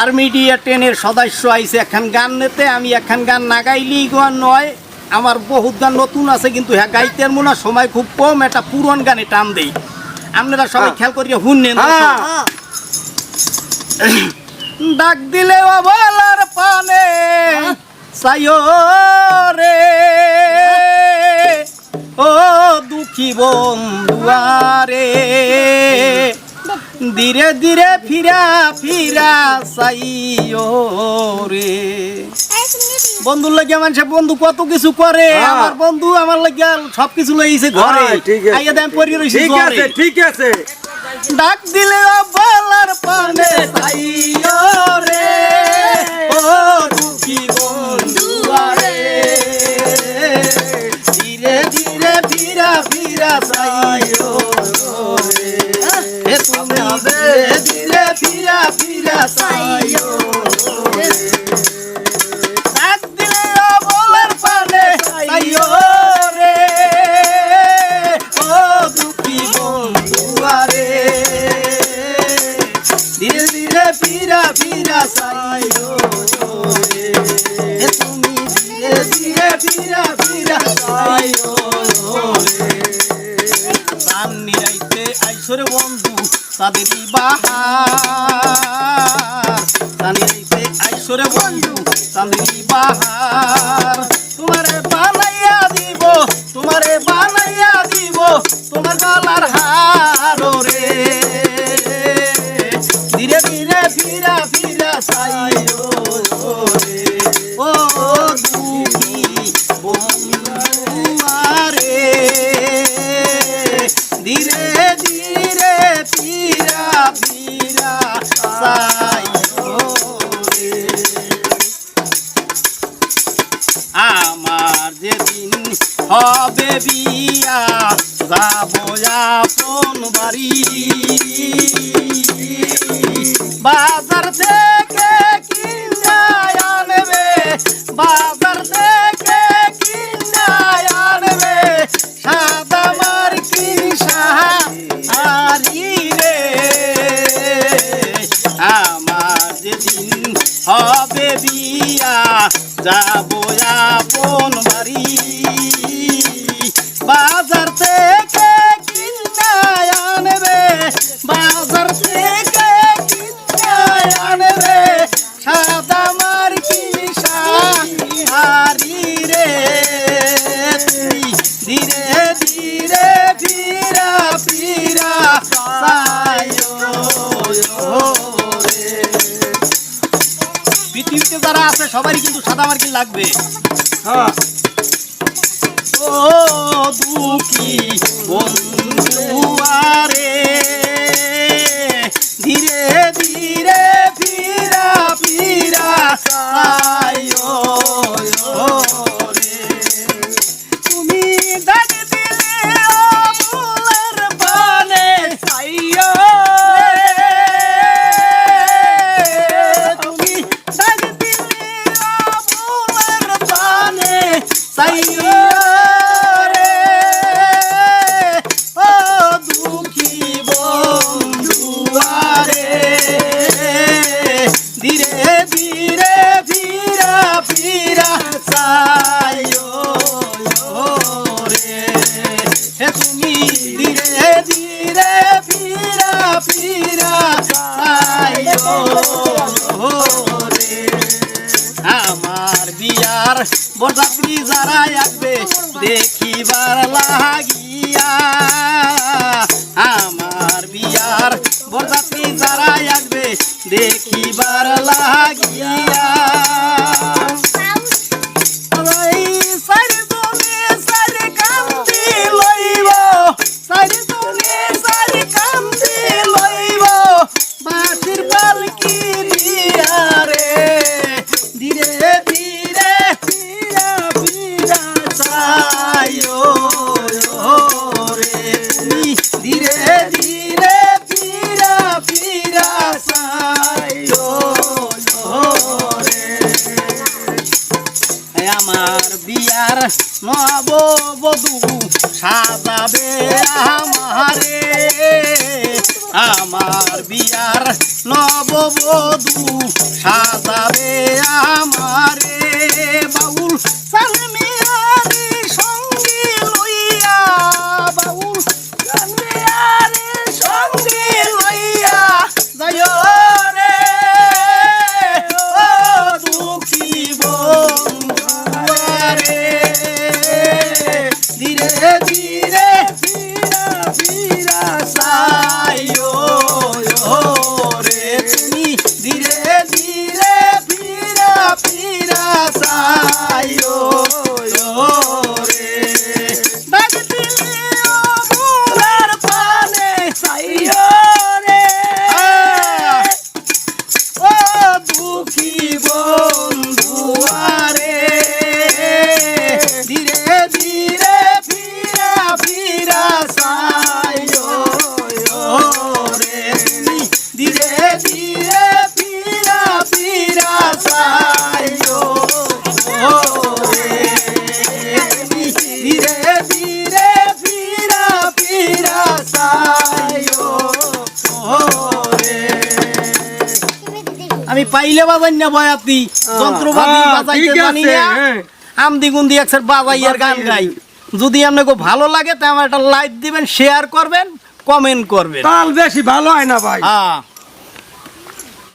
আর media টেনের সদস্য আইছে। এখন গান নিতে আমি এখন গান না গাইলেই গান নয়। আমার বহুত গান নতুন আছে কিন্তু হ্যাঁ গাইতে মনে হয় সময় খুব কম। একটা পুরন গানে টান দেই। আপনারা সবাই হ্যাঁ। খেয়াল করিয়া শুনলেন হ্যাঁ। ডাক দিলে বলার পানে সাইও রে ও দুঃখী বন্ধুয়ারে। ধীরে ধীরে ফিরা ফিরা সাইও রে। বন্ধুর লাগিয়া মানুষে বন্ধু কত কিছু করে হ্যাঁ। আমার বন্ধু আমার লাগিয়া সব কিছু লইছে ঘরে। হ্যাঁ, ঠিক আছে। আইয়া রইছি ঠিক আছে ঠিক আছে। ডাক দিলে বলার পানে সাইও রে। ও তুমি ধীরে ধীরে, ফিরা ফিরা সাইও রে ডাক দিলে বলার পানে সাইও রে। ও দুঃখী বন্ধুয়ারে ধীরে ধীরে, ফিরা ফিরা সাইও রে। তুমি ধীরে ধীরে, ফিরা ফিরা সাইও রে। নিরাইতে আইসরে বন্ধু তাদেরই বাহার। নিরাইতে আইসরে বন্ধু তাদেরই বাহার। যেদিন হবে বিয়া, যাব আপন বাড়ি। বাজার থেকে কিনা আনবে, বাজার থেকে কিনা আনবে, সাদা মার কি সাহারি রে। আমার যেদিন হবে বিয়া যাব আপন বাড়ি। বাজার থেকে কিনা আনবে, বাজার থেকে কিনা আনবে। সাদা মার কি সাহারি রে ধীরে আছে সবারই কিন্তু সাদা মার্কিন লাগবে। হ্যাঁ। ও দুঃখী বন্ধু আরে ধীরে ধীরে হে তুমি ধীরে ধীরে ফিরা ফিরা সাইও রে আমার বিয়ার বরযাত্রী লাগিয়া। আমার বিয়ার বরযাত্রী যারা আসবে, দেখিবার লাগিয়া। ধীরে ধীরে ফিরা ফিরা সাইও রে আমার বিয়ার নব বধু সাজাবে আমারে। আমার বিয়ার নববধূ সাজাবে আমারে। বাউল আমি পাইলে বাজাই না ভয় আপনি? যন্ত্রপাতি হ্যাঁ, বাজাইতে জানি না। হ্যাঁ। আমদি গুন্দি একসার বাজাইয়ার গান গাই। যদি আপনাকে ভালো লাগে তা আমার একটা লাইক দিবেন শেয়ার করবেন কমেন্ট করবেন। তাল বেশি ভালো হয় না ভাই। হ্যাঁ।